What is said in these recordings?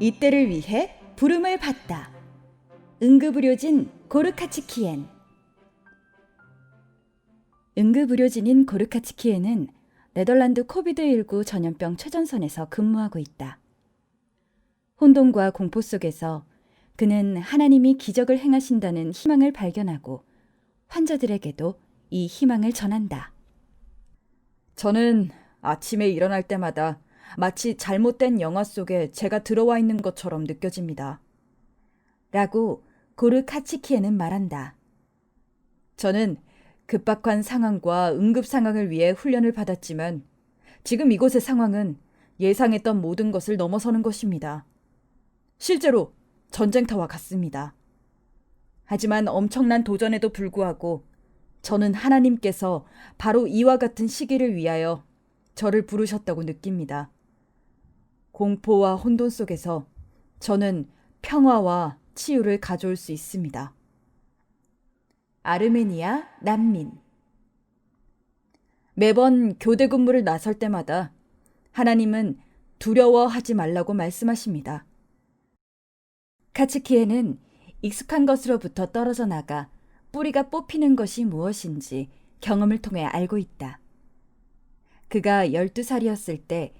이때를 위해 부름을 받다. 응급의료진 고르카츠키엔. 응급의료진인 고르카츠키엔은 네덜란드 코비드19 전염병 최전선에서 근무하고 있다. 혼돈과 공포 속에서 그는 하나님이 기적을 행하신다는 희망을 발견하고 환자들에게도 이 희망을 전한다. 저는 아침에 일어날 때마다 마치 잘못된 영화 속에 제가 들어와 있는 것처럼 느껴집니다. 라고 고르 카치키에는 말한다. 저는 급박한 상황과 응급 상황을 위해 훈련을 받았지만 지금 이곳의 상황은 예상했던 모든 것을 넘어서는 것입니다. 실제로 전쟁터와 같습니다. 하지만 엄청난 도전에도 불구하고 저는 하나님께서 바로 이와 같은 시기를 위하여 저를 부르셨다고 느낍니다. 공포와 혼돈 속에서 저는 평화와 치유를 가져올 수 있습니다. 아르메니아 난민 매번 교대 근무를 나설 때마다 하나님은 두려워하지 말라고 말씀하십니다. 카츠키에는 익숙한 것으로부터 떨어져 나가 뿌리가 뽑히는 것이 무엇인지 경험을 통해 알고 있다. 그가 12살이었을 때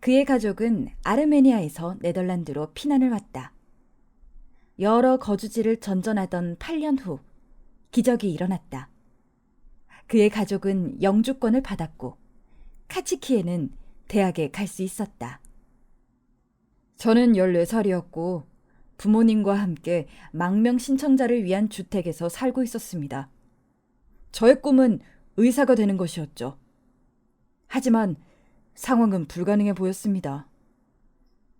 그의 가족은 아르메니아에서 네덜란드로 피난을 왔다. 여러 거주지를 전전하던 8년 후 기적이 일어났다. 그의 가족은 영주권을 받았고 카치키에는 대학에 갈 수 있었다. 저는 14살이었고 부모님과 함께 망명 신청자를 위한 주택에서 살고 있었습니다. 저의 꿈은 의사가 되는 것이었죠. 하지만 상황은 불가능해 보였습니다.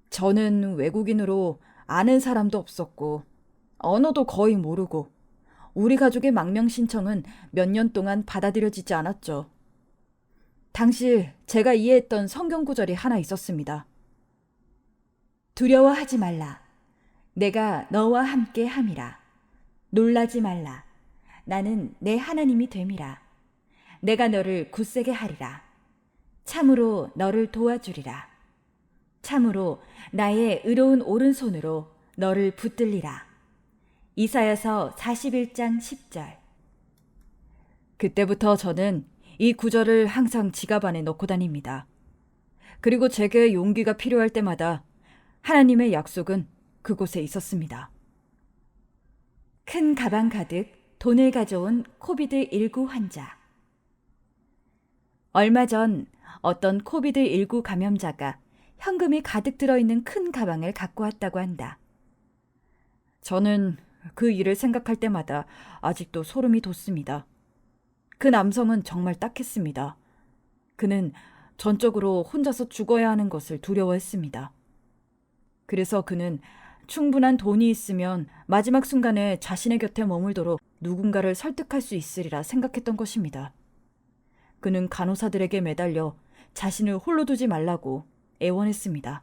저는 외국인으로 아는 사람도 없었고, 언어도 거의 모르고, 우리 가족의 망명 신청은 몇 년 동안 받아들여지지 않았죠. 당시 제가 이해했던 성경 구절이 하나 있었습니다. 두려워하지 말라. 내가 너와 함께 함이라. 놀라지 말라. 나는 내 하나님이 됨이라. 내가 너를 굳세게 하리라. 참으로 너를 도와주리라. 참으로 나의 의로운 오른손으로 너를 붙들리라. 이사야서 41장 10절. 그때부터 저는 이 구절을 항상 지갑 안에 넣고 다닙니다. 그리고 제게 용기가 필요할 때마다 하나님의 약속은 그곳에 있었습니다. 큰 가방 가득 돈을 가져온 코비드 19 환자. 얼마 전 어떤 코비드19 감염자가 현금이 가득 들어있는 큰 가방을 갖고 왔다고 한다. 저는 그 일을 생각할 때마다 아직도 소름이 돋습니다. 그 남성은 정말 딱했습니다. 그는 전적으로 혼자서 죽어야 하는 것을 두려워했습니다. 그래서 그는 충분한 돈이 있으면 마지막 순간에 자신의 곁에 머물도록 누군가를 설득할 수 있으리라 생각했던 것입니다. 그는 간호사들에게 매달려 자신을 홀로 두지 말라고 애원했습니다.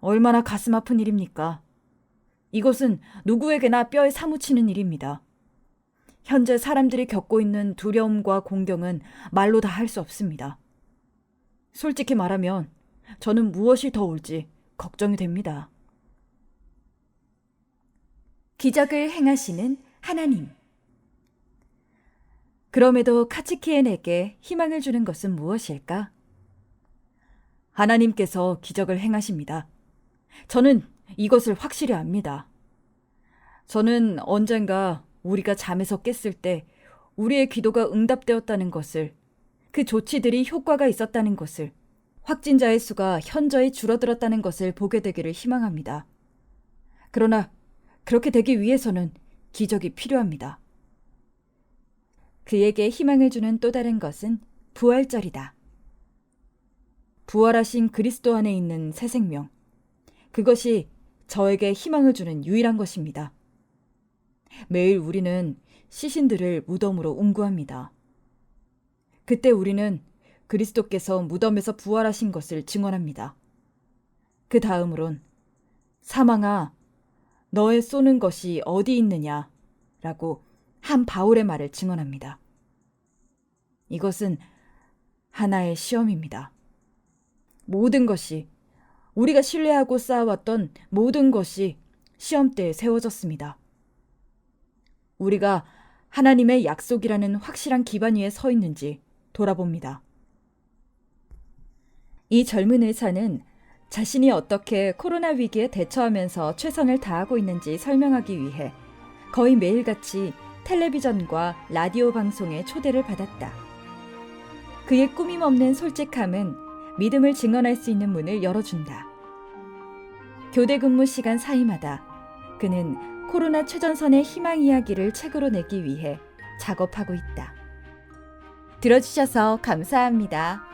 얼마나 가슴 아픈 일입니까? 이것은 누구에게나 뼈에 사무치는 일입니다. 현재 사람들이 겪고 있는 두려움과 공경은 말로 다 할 수 없습니다. 솔직히 말하면 저는 무엇이 더 올지 걱정이 됩니다. 기적을 행하시는 하나님. 그럼에도 카츠키엔에게 희망을 주는 것은 무엇일까? 하나님께서 기적을 행하십니다. 저는 이것을 확실히 압니다. 저는 언젠가 우리가 잠에서 깼을 때 우리의 기도가 응답되었다는 것을, 그 조치들이 효과가 있었다는 것을, 확진자의 수가 현저히 줄어들었다는 것을 보게 되기를 희망합니다. 그러나 그렇게 되기 위해서는 기적이 필요합니다. 그에게 희망을 주는 또 다른 것은 부활절이다. 부활하신 그리스도 안에 있는 새 생명. 그것이 저에게 희망을 주는 유일한 것입니다. 매일 우리는 시신들을 무덤으로 운구합니다. 그때 우리는 그리스도께서 무덤에서 부활하신 것을 증언합니다. 그 다음으론 사망아, 너의 쏘는 것이 어디 있느냐? 라고 한 바울의 말을 증언합니다. 이것은 하나의 시험입니다. 모든 것이 우리가 신뢰하고 쌓아왔던 모든 것이 시험대에 세워졌습니다. 우리가 하나님의 약속이라는 확실한 기반 위에 서 있는지 돌아봅니다. 이 젊은 의사는 자신이 어떻게 코로나 위기에 대처하면서 최선을 다하고 있는지 설명하기 위해 거의 매일같이 텔레비전과 라디오 방송에 초대를 받았다. 그의 꾸밈 없는 솔직함은 믿음을 증언할 수 있는 문을 열어준다. 교대 근무 시간 사이마다 그는 코로나 최전선의 희망 이야기를 책으로 내기 위해 작업하고 있다. 들어주셔서 감사합니다.